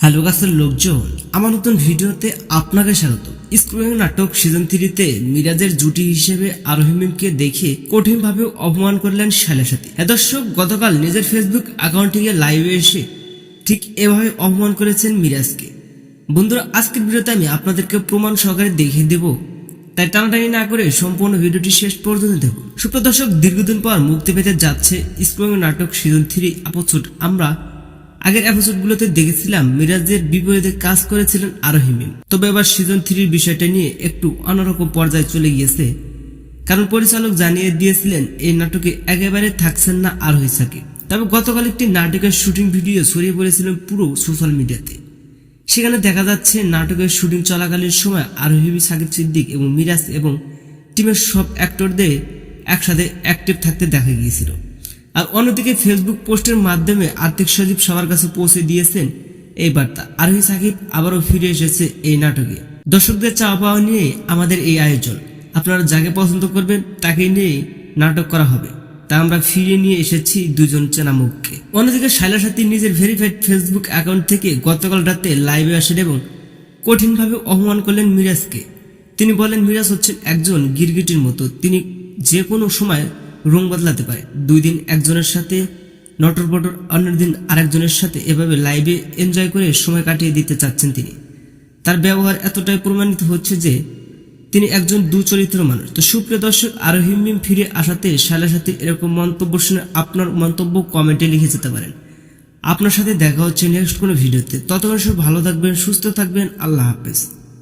Hello গাছের লোকজন, আমার নতুন ভিডিওতে আপনাকে স্বাগত। নাটক সিজন থ্রিতে মিরাজের জুটি হিসেবে দেখে কঠিনভাবে অপমান করলেন শালের সাথে। হ্যাঁ দর্শক, গতকাল নিজের ফেসবুক অ্যাকাউন্টে গিয়ে লাইভে এসে ঠিক এভাবে অপমান করেছেন মিরাজকে। বন্ধুরা, আজকের ভিডিওতে আমি আপনাদেরকে প্রমাণ সহকারে দেখিয়ে দেব তাই টানাটানি না করে সম্পূর্ণ ভিডিওটি শেষ পর্যন্ত দেখুন। সুপ্রিয় দর্শক, দীর্ঘদিন পর মুক্তি পেতে যাচ্ছে স্কুল নাটক সিজন থ্রি এপিসোড আমরা আগের এপিসোডগুলোতে দেখেছিলাম, মিরাজের বিপরীতে কাজ করেছিলেন আরোহিমিম তবে এবার সিজন থ্রির বিষয়টা নিয়ে একটু অন্যরকম পর্যায়ে চলে গিয়েছে। কারণ পরিচালক জানিয়ে দিয়েছিলেন, এই নাটকে একেবারে থাকছেন না আরোহী সাকিব। তবে গতকাল একটি নাটকের শুটিং ভিডিও ছড়িয়ে পড়েছিলেন পুরো সোশ্যাল মিডিয়াতে সেখানে দেখা যাচ্ছে নাটকের শুটিং চলাকালীন সময় আরোহী সাকিব সিদ্দিক এবং মিরাজ এবং টিমের সব অ্যাক্টরদের একসাথে অ্যাক্টিভ থাকতে দেখা গিয়েছিল। আর অন্যদিকে ফেসবুক পোস্টের মাধ্যমে আর্থিক সজীব সবার কাছে পৌঁছে দিয়েছেন এই বার্তা। আরোহী সাকিব আবারও ফিরে এসেছে এই নাটকে। দর্শকদের চাওয়া পাওয়া নিয়ে আমাদের এই আয়োজন। আপনারা যাকে পছন্দ করবেন তাকে নিয়ে নাটক করা হবে। তা আমরা ফিরিয়ে নিয়ে এসেছি দুজন চেনা মুখকে অন্যদিকে শাইলা সাথী নিজের ভেরিফাইড ফেসবুক অ্যাকাউন্ট থেকে গতকাল রাতে লাইভে আসেন এবং কঠিনভাবে অপমান করলেন মিরাজকে। তিনি বলেন, মিরাজ হচ্ছেন একজন গিরগিটির মতো। তিনি যে কোনো সময় রং বদলাতে পারে। দুই দিন একজনের সাথে নটর বটর, অন্যের দিন আরেকজনের সাথে এভাবে লাইভে এনজয় করে সময় কাটিয়ে দিতে চাচ্ছেন তিনি। তার ব্যবহার এতটাই প্রমাণিত হচ্ছে যে তিনি একজন দুচরিত্র মানুষ। তো সুপ্রিয় দর্শক, আরও হিমিম ফিরে আসাতে সালের সাথে এরকম মন্তব্য শুনে আপনার মন্তব্য কমেন্টে লিখে যেতে পারেন। আপনার সাথে দেখা হচ্ছে নেক্সট কোনো ভিডিওতে। ততক্ষণ সব ভালো থাকবেন, সুস্থ থাকবেন, আল্লাহ হাফেজ।